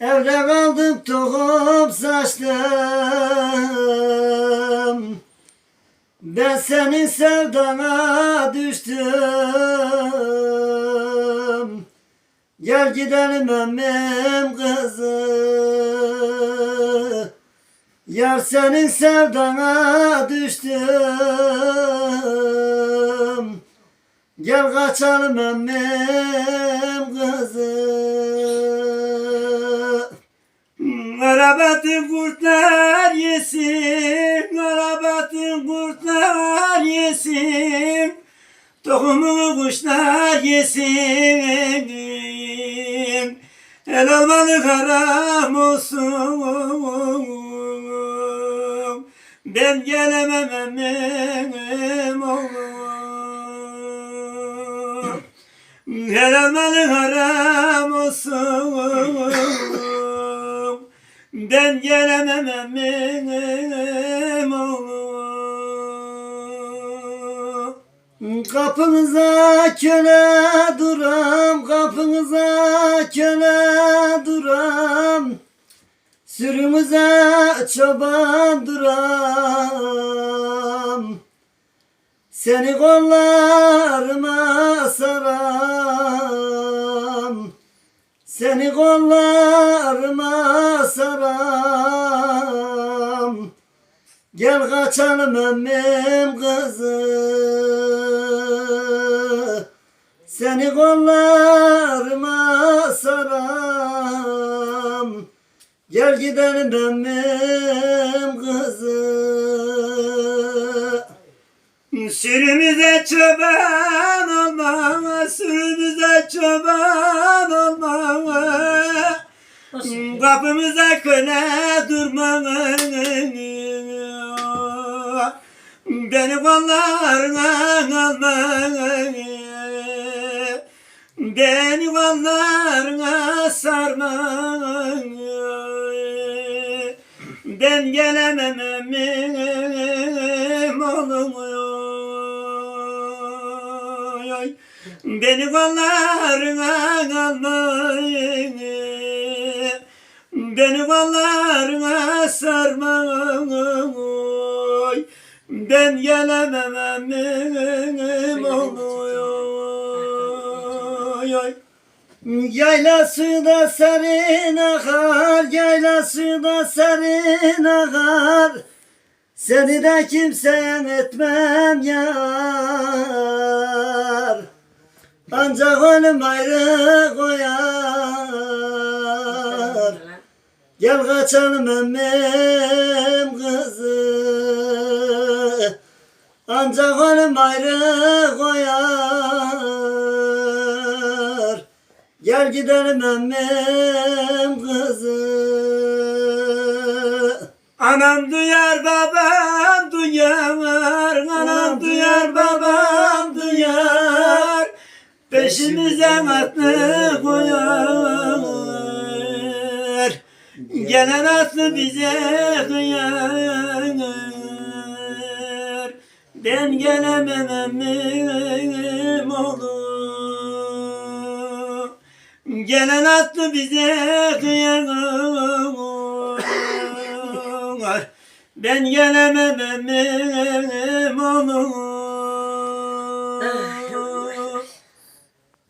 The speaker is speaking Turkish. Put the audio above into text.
Evde kaldım tohum saçtım. Ben senin sevdana düştüm. Gel gidelim emmim kızı. Yar senin sevdana düştüm. Gel kaçalım emmim kızı Arabatın kurtlar yesin Arabatın kurtlar yesin. Tohumunu kuşlar yesin El almalı haram olsun. Ben gelemem emmim oğlum. El almalı haram olsun Ben gelemem emmim oğlum Kapınıza köle duram, kapınıza köle duram. Sürümüze çoban duram. Seni kollarıma saram. Seni kollarıma saram. Gel kaçalım emmim kızı. Seni kollarıma saram. Gel gidelim emmim kızı. Sürümüze çoban olma Sürümüze çoban olma Kapımıza köle durmanın Beni kollarına alma Beni kollarına sarma Ben gelemem emmim Beni kollarına alma Beni kollarına sarma oy. Ben gelemem emmim oy. Yaylası da serin akar, yaylası da serin akar. Seni de kimseye etmem yar. Ancak ölüm ayrı koyar. Gel kaçalım emmim kızı. Ancak ölüm ayrı koyar. Gel gidelim emmim kızı. Anam duyar babam duyar Atlı koyar. Gelen atlı bize kıyar Ben gelemem emmim oğlum Gelen atlı bize kıyar Ben gelemem emmim oğlum